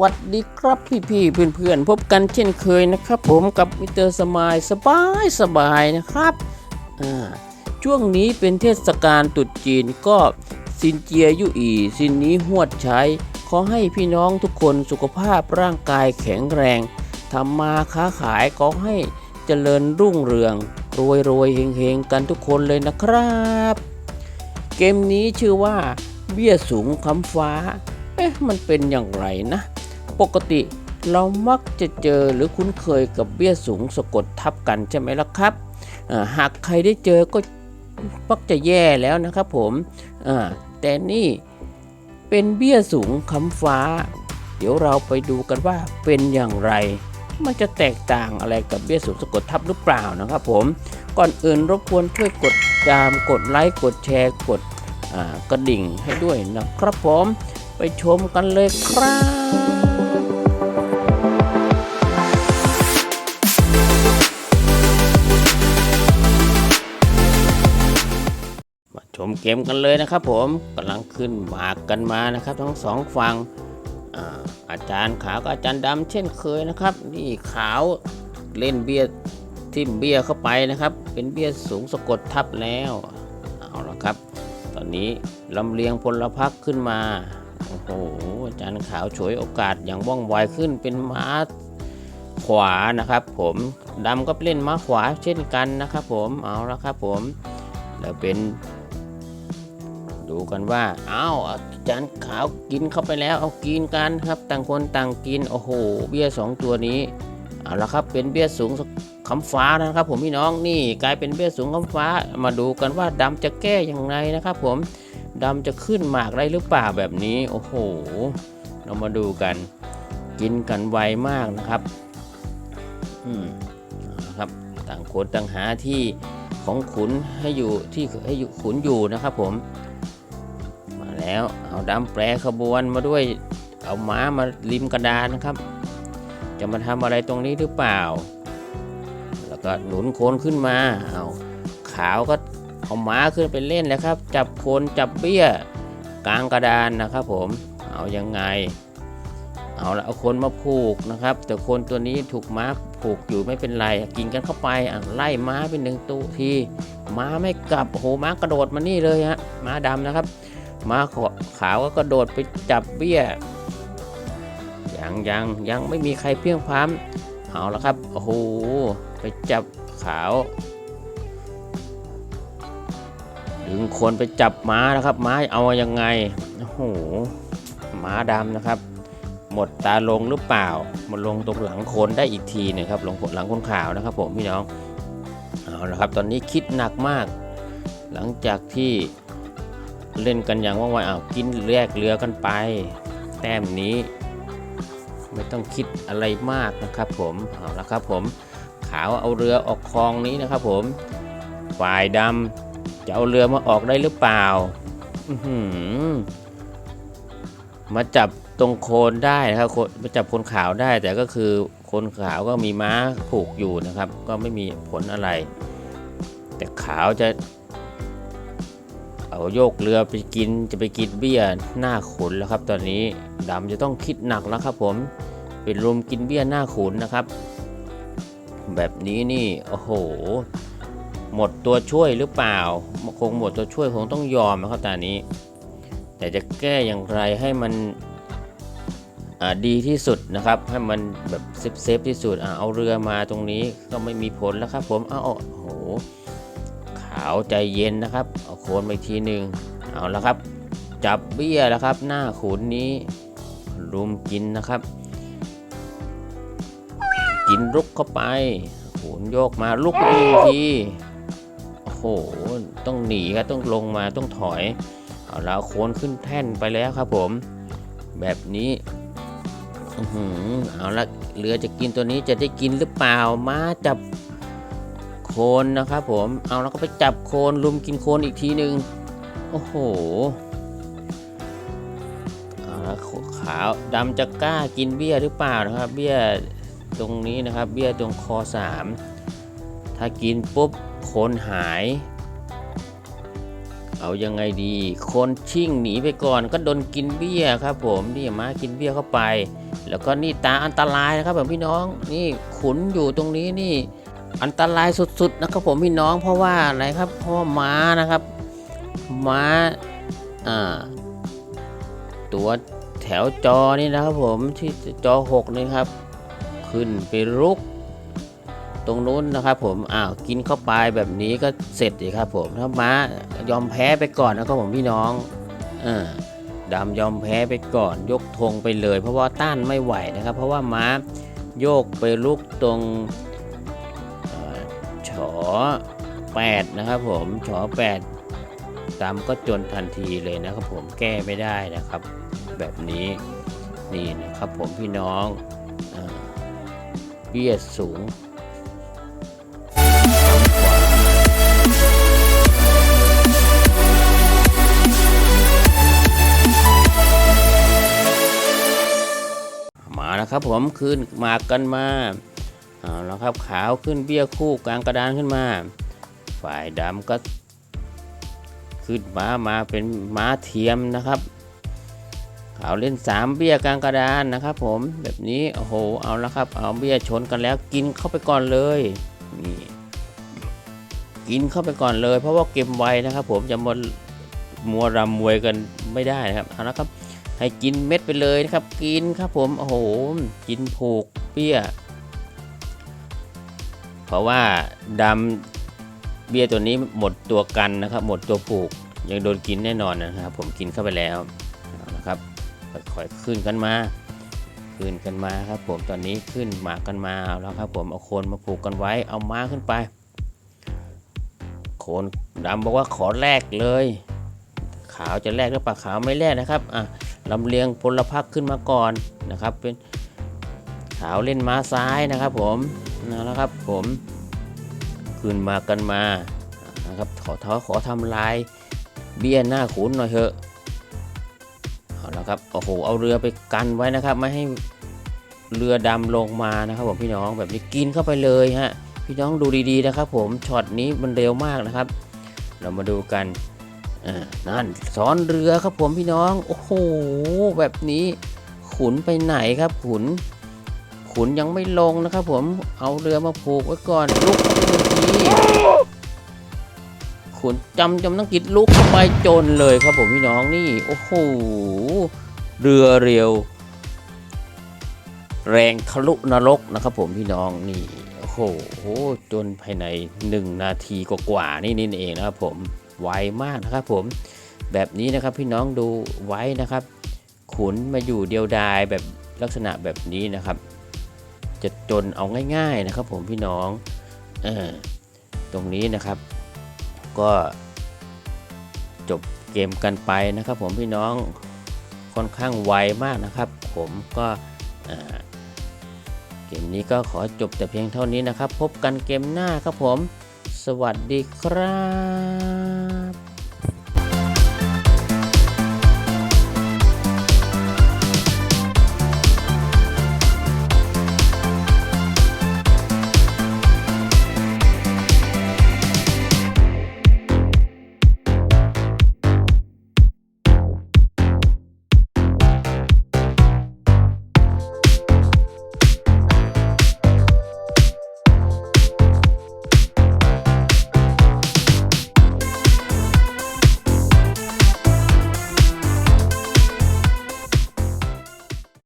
วัสดีครับพี่พี่ๆเพื่อนๆพบกันเช่นเคยนะครับ ผมกับมิเตอร์สมายสบายสบายนะครับช่วงนี้เป็นเทศกาลตรุษจีนก็ซินเจียยุอีซินนี้หวดใช้ ขอให้พี่น้องทุกคนสุขภาพร่างกายแข็งแรงทำมาค้าขายขอให้เจริญรุ่งเรือง รวยรวยๆเฮงเฮงๆ กันทุกคนเลยนะครับ เกมนี้ชื่อว่าเบี้ยสูงคำฟ้า เอ๊ะ มันเป็นอย่างไรนะ ปกติเรามักจะเจอหรือคุ้นเคยกับเบี้ยสูงสะกดทับกันใช่ไหมล่ะครับ หากใครได้เจอก็มักจะแย่แล้วนะครับผมแต่นี่เป็นเบี้ยสูงคำฟ้า เดี๋ยวเราไปดูกันว่าเป็นอย่างไร มันจะแตกต่างอะไรกับเบี้ยสูงสะกดทับหรือเปล่านะครับผม ก่อนอื่นรบกวนช่วยกดตามกดไลค์กดแชร์กดกระดิ่งให้ด้วยนะครับผม ไปชมกันเลยครับ มเกมกันเลยนะครับผมกำลังขึ้นหมากกันมานะครับ ทั้งสองฝั่งอ่าอาจารย์ขาวกับอาจารย์ดำเช่นเคยนะครับ นี่ขาวเล่นเบียร์ทิมเบียร์เข้าไปนะครับ เป็นเบียร์สูงสะกดทับแล้วเอาละครับ ตอนนี้ลำเลียงพลพรรคขึ้นมาโอ้โหอาจารย์ขาวฉวยโอกาสอย่างว่องไวขึ้นเป็นม้าขวานะครับ ผมดำก็เล่นม้าขวาเช่นกันนะครับ ผมเอาละครับผมแล้วเป็น ดูกันว่า เอาอาจารย์ขาวกินเข้าไปแล้ว เอากินกันครับ ต่างคนต่างกิน โอ้โห เบี้ยสองตัวนี้ เอาละครับ เป็นเบี้ยสูงคำฟ้านะครับ ผมพี่น้อง นี่กลายเป็นเบี้ยสูงคำฟ้า มาดูกันว่าดำจะแก้อย่างไรนะครับ ผมดำจะขึ้นหมากได้หรือเปล่าแบบนี้ โอ้โห เรามาดูกัน กินกันไวมากนะครับ อืมครับ ต่างคนต่างหาที่ของขุนให้อยู่ที่ให้อยู่ขุนอยู่นะครับผม แล้ว เอาดำแปรขบวนมาด้วยเอาม้ามาริมกระดานนะครับ จะมาทำอะไรตรงนี้หรือเปล่า แล้วก็หนุนโคนขึ้นมาเอาขาวก็เอาม้าขึ้นไปเล่นแล้วครับ จับโคนจับเบี้ยกลางกระดานนะครับ ผมเอายังไง เอาละเอาคนมาผูกนะครับ แต่คนตัวนี้ถูกม้าผูกอยู่ไม่เป็นไร กินกันเข้าไปอะไล่ม้าเป็นหนึ่งตัวทีม้าไม่กลับโอ้โหม้ากระโดดมานี่เลยฮะม้าดำนะครับ ม้าขาวก็กระโดดไปจับเบี้ย ยังยังยังไม่มีใครเพียงพร้ำเอาละครับ โอ้โห ไปจับขาว ดึงคนไปจับม้านะครับ ม้าเอายังไง โอ้โห ม้าดำนะครับ หมดตาลงหรือเปล่ามาลงตรงหลังคนได้อีกทีหนึงครับลงหลังคนขาวนะครับ ผมพี่น้อง เอาละครับ ตอนนี้คิดหนักมาก หลังจากที่ เล่นกันอย่างว่องไวอ้าวกินแลกเรือกันไป แต้มนี้ ไม่ต้องคิดอะไรมากนะครับผมเอาละครับผมขาวเอาเรือออกคลองนี้นะครับผมฝ่ายดำจะเอาเรือมาออกได้หรือเปล่าอืมาจับตรงโคนได้นะครับมาจับคนขาวได้แต่ก็คือคนขาวก็มีม้าผูกอยู่นะครับ ก็ไม่มีผลอะไร แต่ขาวจะ โยกเรือไปกินจะไปกินเบี้ยหน้าขุนแล้วครับ ตอนนี้ดำจะต้องคิดหนักแล้วครับ ผมเป็นรุมกินเบี้ยหน้าขุนนะครับ แบบนี้นี่โอ้โห หมดตัวช่วยหรือเปล่า คงหมดตัวช่วยคงต้องยอมนะครับตอนนี้ แต่จะแก้อย่างไรให้มันดีที่สุดนะครับ ให้มันแบบเซฟเซฟที่สุดอเอาเรือมาตรงนี้ก็ไม่มีผลแล้วครับ ผมเอาโอ้โห ขาวใจเย็นนะครับ เอาโคนไปทีหนึ่งเอาละครับ จับเบี้ยแล้วครับ หน้าขุนนี้รุมกินนะครับ กินลุกเข้าไปขุนโยกมาลุกอีกทีโอ้โหต้องหนีครับต้องลงมาต้องถอยเอาแล้วโคนขึ้นแท่นไปแล้วครับผม แบบนี้อเอาละเรือจะกินตัวนี้จะได้กินหรือเปล่ามาจับ โคนนะครับผมเอาแล้วก็ไปจับโคนลุมกินโคนอีกทีหนึ่งโอ้โหเอาละขาวดำจะกล้ากินเบี้ยหรือเปล่านะครับ เบี้ยตรงนี้นะครับ เบี้ยตรงคอสามถ้ากินปุ๊บโคนหาย เอายังไงดี คนชิ่งหนีไปก่อนก็โดนกินเบี้ยครับ ผมนี่มากินเบี้ยเข้าไป แล้วก็นี่ตาอันตรายนะครับผมพี่น้องนี่ขุนอยู่ตรงนี้นี่ อันตรายสุดๆนะครับผมพี่น้องเพราะว่าอะไรครับเพราะม้านะครับม้าอ่าตัวแถวจอนี่นะครับผมที่จอหกนี่ครับ ขึ้นไปรุก ตรงนู้นนะครับผมอ้าวกินเข้าไปแบบนี้ก็เสร็จเลยครับผมถ้าม้ายอมแพ้ไปก่อนนะครับผมพี่น้องอ่าดำยอมแพ้ไปก่อนยกธงไปเลย เพราะว่าต้านไม่ไหวนะครับ เพราะว่าม้าโยกไปลุกตรง 8 นะครับผมฉอ8ตามก็จนทันทีเลยนะครับผมแก้ไม่ได้นะครับ แบบนี้นี่นะครับผมพี่น้องเบี้ยสูงมาแล้วครับผมขึ้นหมากกันมา เอาแล้วครับขาวขึ้นเบี้ยคู่กลางกระดานขึ้นมา ฝ่ายดำก็ขึ้นม้ามาเป็นม้าเทียมนะครับขาวเล่นสามเบี้ยกลางกระดานนะครับ ผมแบบนี้โอ้โหเอาแล้วครับ เอาเบี้ยชนกันแล้วกินเข้าไปก่อนเลยนี่กินเข้าไปก่อนเลย เพราะว่าเกมไวนะครับ ผมจะมามัวรำมวยกันไม่ได้นะครับเอาละครับให้กินเม็ดไปเลยนะครับ กินครับผมโอ้โหกินผูกเบี้ย เพราะว่าดำเบี้ยตัวนี้หมดตัวกันนะครับ หมดตัวผูกยังโดนกินแน่นอนนะครับ ผมกินเข้าไปแล้วนะครับค่อยๆขึ้นกันมาขึ้นกันมาครับผมตอนนี้ขึ้นหมากกันมาแล้วครับผมเอาโคนมาผูกกันไว้เอาม้าขึ้นไป โคนดำบอกว่าขอแลกเลย ขาวจะแลกหรือเปล่าขาวไม่แลกนะครับอะลำเลียงพลพรรคขึ้นมาก่อนนะครับ เป็นขาวเล่นม้าซ้ายนะครับผม นะแล้วครับ ผมขึ้นมากันมานะครับขอท้อขอทำลายเบี้ยหน้าขุนหน่อยเถอะเอาละครับโอ้โหเอาเรือไปกันไว้นะครับ ไม่ให้เรือดำลงมานะครับผมพี่น้องแบบนี้กินเข้าไปเลยฮะพี่น้องดูดีๆนะครับ ผมช็อตนี้มันเร็วมากนะครับ เรามาดูกันนั่นซ้อนเรือครับผมพี่น้อง โอ้โห แบบนี้ขุนไปไหนครับขุน ขุนยังไม่ลงนะครับผมเอาเรือมาผูกไว้ก่อนลุกเข้าไปทันทีขุนจำจำต้องกิดลุกเข้าไปจนเลยครับผมพี่น้องนี่โอ้โหเรือเร็วแรงทะลุนรกนะครับผมพี่น้องนี่โอ้โหจนภายใน 1 นาทีกว่าๆนี่นี่เองนะครับผมไวมากนะครับผมแบบนี้นะครับพี่น้องดูไว้นะครับ ขุนมาอยู่เดียวดายแบบลักษณะแบบนี้นะครับ จะจนเอาง่าย ๆนะครับ ผมพี่น้องอตรงนี้นะครับ ก็จบเกมกันไปนะครับ ผมพี่น้องค่อนข้างไวมากนะครับ ผมก็เกมนี้ก็ขอจบแต่เพียงเท่านี้นะครับ พบกันเกมหน้าครับผม สวัสดีครับ